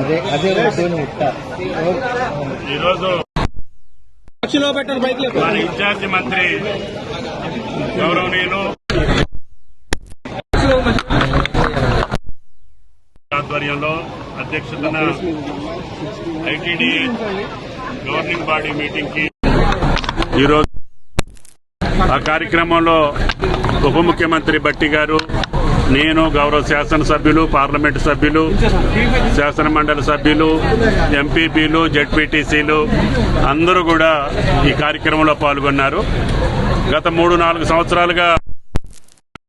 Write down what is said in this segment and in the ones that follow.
అదే అదే ముట్ట ఈరోజు మన ఇన్ఛార్జి మంత్రి గౌరవనీయులు ఆధ్వర్యంలో అధ్యక్షతన ఐటీడీ గవర్నింగ్ బాడీ మీటింగ్కి ఈరోజు ఆ కార్యక్రమంలో ఉప ముఖ్యమంత్రి బట్టి గారు నేను గౌరవ శాసనసభ్యులు పార్లమెంటు సభ్యులు శాసన మండలి సభ్యులు ఎంపీపీలు జడ్పీటీసీలు అందరూ కూడా ఈ కార్యక్రమంలో పాల్గొన్నారు. గత మూడు నాలుగు సంవత్సరాలుగా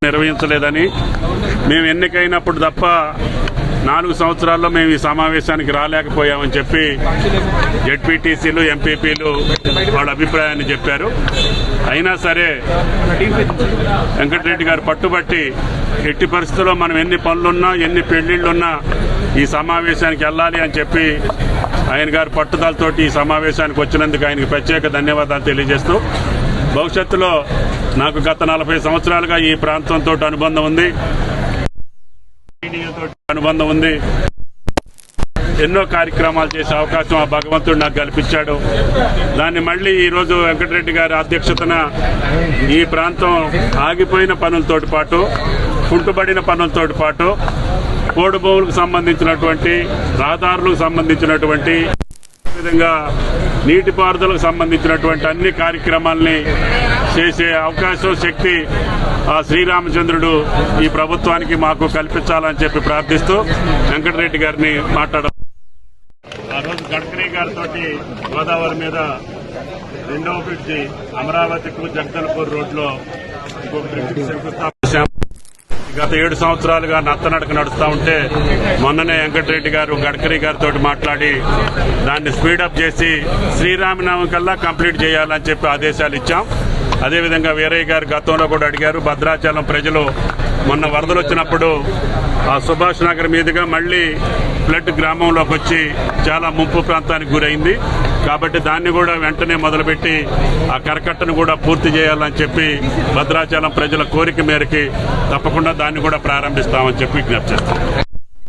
నిర్వహించలేదని మేము ఎన్నికైనప్పుడు తప్ప నాలుగు సంవత్సరాల్లో మేము ఈ సమావేశానికి రాలేకపోయామని చెప్పి జడ్పీటీసీలు ఎంపీపీలు వాళ్ళ అభిప్రాయాన్ని చెప్పారు. అయినా సరే వెంకటరెడ్డి గారు పట్టుబట్టి ఎట్టి పరిస్థితుల్లో మనం ఎన్ని పనులున్నా ఎన్ని పెళ్ళిళ్ళున్నా ఈ సమావేశానికి వెళ్ళాలి అని చెప్పి ఆయన గారు పట్టుదలతోటి ఈ సమావేశానికి వచ్చినందుకు ఆయనకి ప్రత్యేక ధన్యవాదాలు తెలియజేస్తూ భవిష్యత్తులో నాకు గత నలభై సంవత్సరాలుగా ఈ ప్రాంతంతో అనుబంధం ఉంది. అనుబంధం ఉంది. ఎన్నో కార్యక్రమాలు చేసే అవకాశం ఆ భగవంతుడు నాకు కల్పించాడు. దాన్ని మళ్ళీ ఈరోజు వెంకటరెడ్డి గారి అధ్యక్షతన ఈ ప్రాంతం ఆగిపోయిన పనులతోటి పాటు కుంటుబడిన పనులతో పాటు కోడు భూములకు సంబంధించినటువంటి రహదారులకు సంబంధించినటువంటి విధంగా నీటిపారుదలకు సంబంధించినటువంటి అన్ని కార్యక్రమాల్ని చేసే అవకాశం శక్తి ఆ శ్రీరామచంద్రుడు ఈ ప్రభుత్వానికి మాకు కల్పించాలని చెప్పి ప్రార్థిస్తూ వెంకటరెడ్డి గారిని మాట్లాడ ఆ రోజు గడ్కరీ గారితో గోదావరి మీద రెండవ బ్రిడ్జి అమరావతికు జగదల్పూర్ రోడ్లో ఇంకొక బ్రిడ్జి శంకుస్థాపన గత ఏడు సంవత్సరాలుగా నత్తనడక నడుస్తూ ఉంటే మొన్ననే వెంకటరెడ్డి గారు గడ్కరీ గారితో మాట్లాడి దాన్ని స్పీడప్ చేసి శ్రీరామనవమి కల్లా కంప్లీట్ చేయాలని చెప్పి ఆదేశాలు ఇచ్చాం. అదేవిధంగా వీరయ్య గారు గతంలో కూడా అడిగారు భద్రాచలం ప్రజలు మొన్న వరదలు వచ్చినప్పుడు ఆ సుభాష్ నగర్ మీదుగా మళ్ళీ ఫ్లడ్ గ్రామంలోకి వచ్చి చాలా ముంపు ప్రాంతానికి గురైంది. కాబట్టి దాన్ని కూడా వెంటనే మొదలుపెట్టి ఆ కరకట్టను కూడా పూర్తి చేయాలని చెప్పి భద్రాచలం ప్రజల కోరిక మేరకి తప్పకుండా దాన్ని కూడా ప్రారంభిస్తామని చెప్పి విజ్ఞప్తి చేస్తాం.